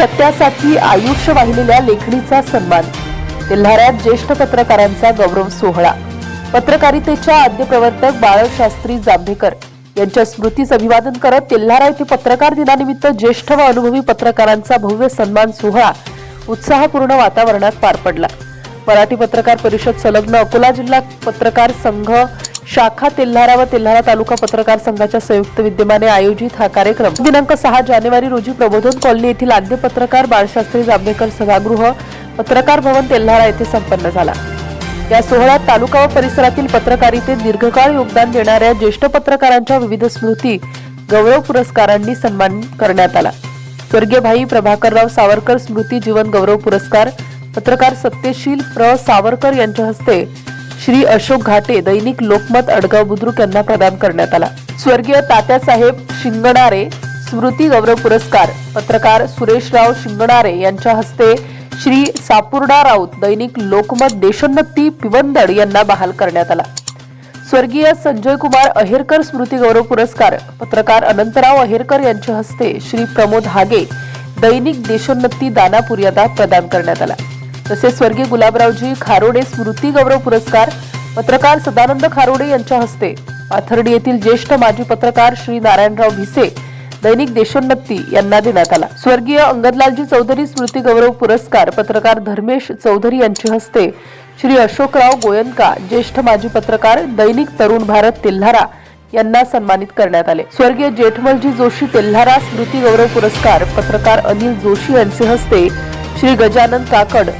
सत्यासाठी आयुष्य वाहिलेल्या लेखणीचा सन्मान. तेल्हाऱ्यात ज्येष्ठ पत्रकारांचा गौरव सोहळा. पत्रकारितेच्या आद्य प्रवर्तक बाळशास्त्री जांभेकर यांच्या स्मृतीस अभिवादन करत तेल्हारा येथे पत्रकार दिनानिमित्त ज्येष्ठ व अनुभवी पत्रकारांचा भव्य सन्मान सोहळा उत्साहपूर्ण वातावरणात पार पडला. मराठी पत्रकार परिषद संलग्न अकोला जिल्हा पत्रकार संघ शाखा तेल्हारा व तेल्हारा तालुका पत्रकार संघाच्या संयुक्त विद्यमाने आयोजित हा कार्यक्रम. दिनांक सहा जानेवारी रोजी प्रबोधन कॉलनी येथील आद्य पत्रकार बाळशास्त्री जांभेकर सभागृह पत्रकार भवन तेल्हारा येथे संपन्न झाला. या सोहळ्यात तालुका व परिसरातील पत्रकारितेत दीर्घकाळ योगदान देणाऱ्या ज्येष्ठ पत्रकारांच्या विविध स्मृती गौरव पुरस्कारांनी सन्मान करण्यात आला. स्वर्गीय भाई प्रभाकरराव सावरकर स्मृती जीवन गौरव पुरस्कार पत्रकार सत्यशील प्र सावरकर यांच्या हस्ते श्री अशोक घाटे दैनिक लोकमत अडगाव बुद्रुक यांना प्रदान करण्यात आला. स्वर्गीय तात्यासाहेब शिंगणारे स्मृती गौरव पुरस्कार. पत्रकार सुरेशराव शिंगणारे यांच्या हस्ते श्री सापुर्डा राऊत दैनिक लोकमत देशोन्नती पिवंदड यांना बहाल करण्यात आला. स्वर्गीय संजय कुमार अहेरकर स्मृती गौरव पुरस्कार. पत्रकार अनंतराव अहेरकर यांच्या हस्ते श्री प्रमोद हागे दैनिक देशोन्नती दानापूर यांना प्रदान करण्यात आला. तसेच स्वर्गीय गुलाबरावजी खारोडे स्मृती गौरव पुरस्कार पत्रकार सदानंद खारोडे यांच्या हस्ते पाथर्डी येथील ज्येष्ठ माजी पत्रकार श्री नारायणराव भिसे दैनिक देशोन्नती यांना देण्यात आला. स्वर्गीय अंगदलालजी चौधरी स्मृती गौरव पुरस्कार पत्रकार धर्मेश चौधरी यांच्या हस्ते श्री अशोकराव गोयंका ज्येष्ठ माजी पत्रकार दैनिक तरुण भारत तेल्हारा यांना सन्मानित करण्यात आले. स्वर्गीय जेठमलजी जोशी तेल्हारा स्मृती गौरव पुरस्कार पत्रकार अनिल जोशी यांचे हस्ते श्री गजानन काकड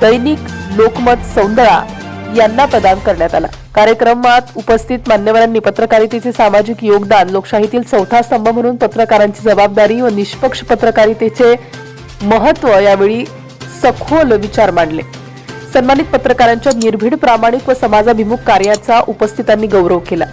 दैनिक लोकमत सौंदळा यांना प्रदान करण्यात आला. कार्यक्रमात उपस्थित मान्यवरांनी पत्रकारितेचे सामाजिक योगदान लोकशाहीतील चौथा स्तंभ म्हणून पत्रकारांची जबाबदारी व निष्पक्ष पत्रकारितेचे महत्त्व यावेळी सखोल विचार मांडले. सन्मानित पत्रकारांच्या निर्भीड प्रामाणिक व समाजाभिमुख कार्याचा उपस्थितांनी गौरव केला.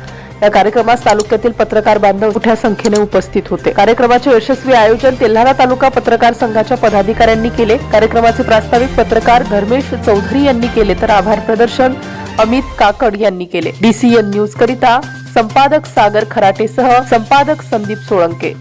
या कार्यक्रमास तालुक्यातील पत्रकार बांधव मोठ्या संख्येने उपस्थित होते. कार्यक्रमाचे यशस्वी आयोजन तेल्हारा तालुका पत्रकार संघाच्या पदाधिकाऱ्यांनी केले. कार्यक्रमाचे प्रास्ताविक पत्रकार धर्मेश चौधरी यांनी केले तर आभार प्रदर्शन अमित काकड यांनी केले. डीसीएन न्यूज करिता संपादक सागर खराटेसह संपादक संदीप सोळंके.